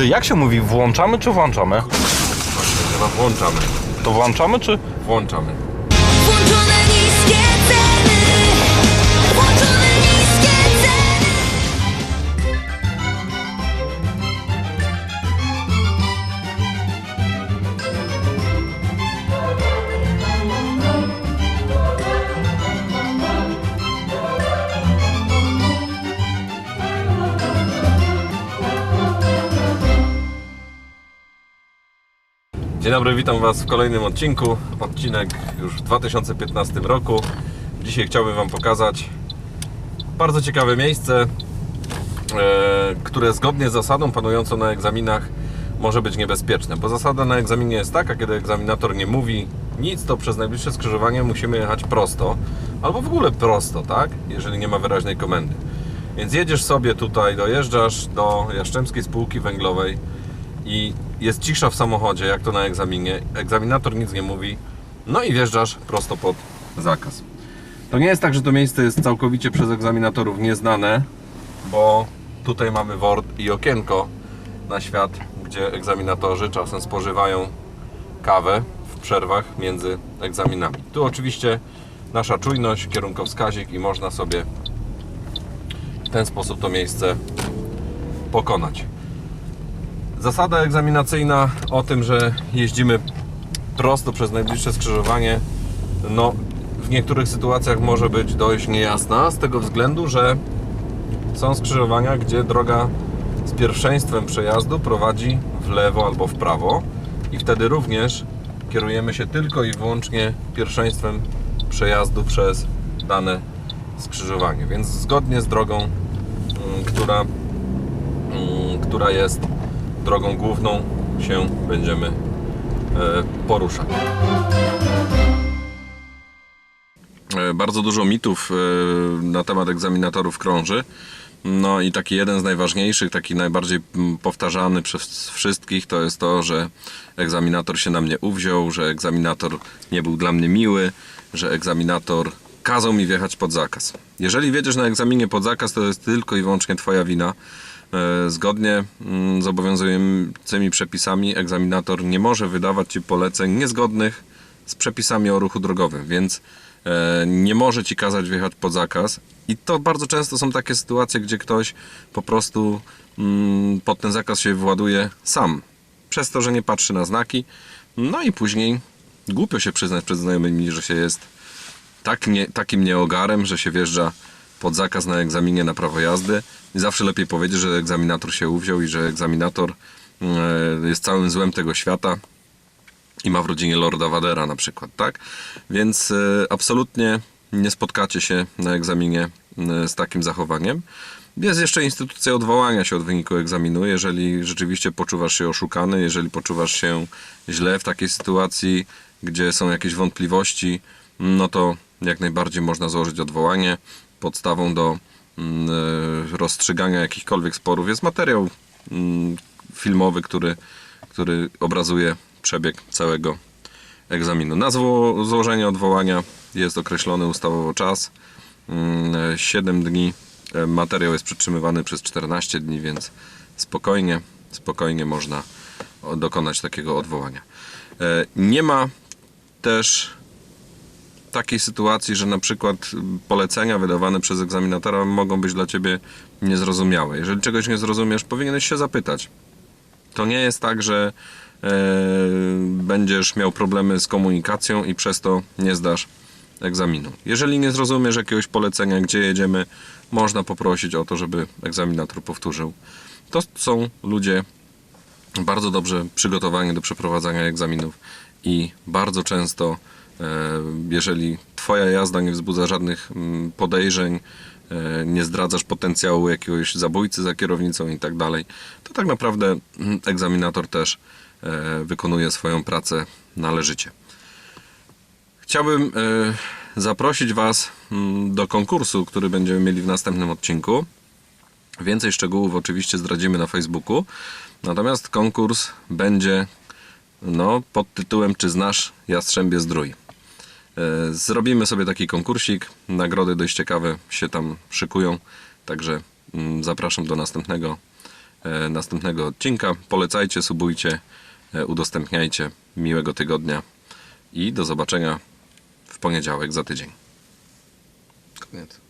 Ty, jak się mówi, włączamy czy włączamy? Chyba włączamy. To włączamy czy... Włączamy. Dzień dobry, witam Was w kolejnym odcinku. Odcinek już w 2015 roku. Dzisiaj chciałbym Wam pokazać bardzo ciekawe miejsce, e, które zgodnie z zasadą panującą na egzaminach może być niebezpieczne. Bo zasada na egzaminie jest taka, kiedy egzaminator nie mówi nic, to przez najbliższe skrzyżowanie musimy jechać prosto, albo w ogóle prosto, tak? Jeżeli nie ma wyraźnej komendy. Więc jedziesz sobie tutaj, dojeżdżasz do Jastrzębskiej Spółki Węglowej i jest cisza w samochodzie, jak to na egzaminie. Egzaminator nic nie mówi, no i wjeżdżasz prosto pod zakaz. To nie jest tak, że to miejsce jest całkowicie przez egzaminatorów nieznane, bo tutaj mamy wort i okienko na świat, gdzie egzaminatorzy czasem spożywają kawę w przerwach między egzaminami. Tu oczywiście nasza czujność, kierunkowskazik i można sobie w ten sposób to miejsce pokonać. Zasada egzaminacyjna o tym, że jeździmy prosto przez najbliższe skrzyżowanie, no w niektórych sytuacjach może być dość niejasna, z tego względu, że są skrzyżowania, gdzie droga z pierwszeństwem przejazdu prowadzi w lewo albo w prawo i wtedy również kierujemy się tylko i wyłącznie pierwszeństwem przejazdu przez dane skrzyżowanie. Więc zgodnie z drogą, mm, która, mm, która jest drogą główną się będziemy e, poruszać. E, Bardzo dużo mitów e, na temat egzaminatorów krąży. No i taki jeden z najważniejszych, taki najbardziej powtarzany przez wszystkich to jest to, że egzaminator się na mnie uwziął, że egzaminator nie był dla mnie miły, że egzaminator kazał mi wjechać pod zakaz. Jeżeli wiedziesz na egzaminie pod zakaz, to jest tylko i wyłącznie Twoja wina. E, Zgodnie mm, z obowiązującymi przepisami egzaminator nie może wydawać Ci poleceń niezgodnych z przepisami o ruchu drogowym, więc e, nie może Ci kazać wjechać pod zakaz. I to bardzo często są takie sytuacje, gdzie ktoś po prostu mm, pod ten zakaz się właduje sam, przez to, że nie patrzy na znaki. No i później głupio się przyznać przed znajomymi, że się jest tak nie, takim nieogarem, że się wjeżdża pod zakaz na egzaminie na prawo jazdy. Zawsze lepiej powiedzieć, że egzaminator się uwziął i że egzaminator e, jest całym złem tego świata i ma w rodzinie Lorda Vadera na przykład, tak? Więc e, absolutnie nie spotkacie się na egzaminie e, z takim zachowaniem. Jest jeszcze instytucja odwołania się od wyniku egzaminu, jeżeli rzeczywiście poczuwasz się oszukany, jeżeli poczuwasz się źle w takiej sytuacji, gdzie są jakieś wątpliwości, no to jak najbardziej można złożyć odwołanie. Podstawą do mm, e, rozstrzygania jakichkolwiek sporów jest materiał mm, filmowy, który, który obrazuje przebieg całego egzaminu. Na zło, złożenie odwołania jest określony ustawowo czas. 7 dni. E, Materiał jest przytrzymywany przez 14 dni, więc spokojnie, spokojnie można dokonać takiego odwołania. E, Nie ma też takiej sytuacji, że na przykład polecenia wydawane przez egzaminatora mogą być dla Ciebie niezrozumiałe. Jeżeli czegoś nie zrozumiesz, powinieneś się zapytać. To nie jest tak, że e, będziesz miał problemy z komunikacją i przez to nie zdasz egzaminu. Jeżeli nie zrozumiesz jakiegoś polecenia, gdzie jedziemy, można poprosić o to, żeby egzaminator powtórzył. To są ludzie bardzo dobrze przygotowani do przeprowadzania egzaminów i bardzo często, jeżeli Twoja jazda nie wzbudza żadnych mm, podejrzeń, e, nie zdradzasz potencjału jakiegoś zabójcy za kierownicą i tak dalej, to tak naprawdę mm, egzaminator też e, wykonuje swoją pracę należycie. Chciałbym e, zaprosić Was mm, do konkursu, który będziemy mieli w następnym odcinku. Więcej szczegółów oczywiście zdradzimy na Facebooku. Natomiast konkurs będzie no, pod tytułem Czy znasz Jastrzębie Zdrój? E, Zrobimy sobie taki konkursik. Nagrody dość ciekawe się tam szykują. Także mm, zapraszam do następnego e, następnego odcinka. Polecajcie, subujcie, e, udostępniajcie. Miłego tygodnia i do zobaczenia w poniedziałek za tydzień. Koniec.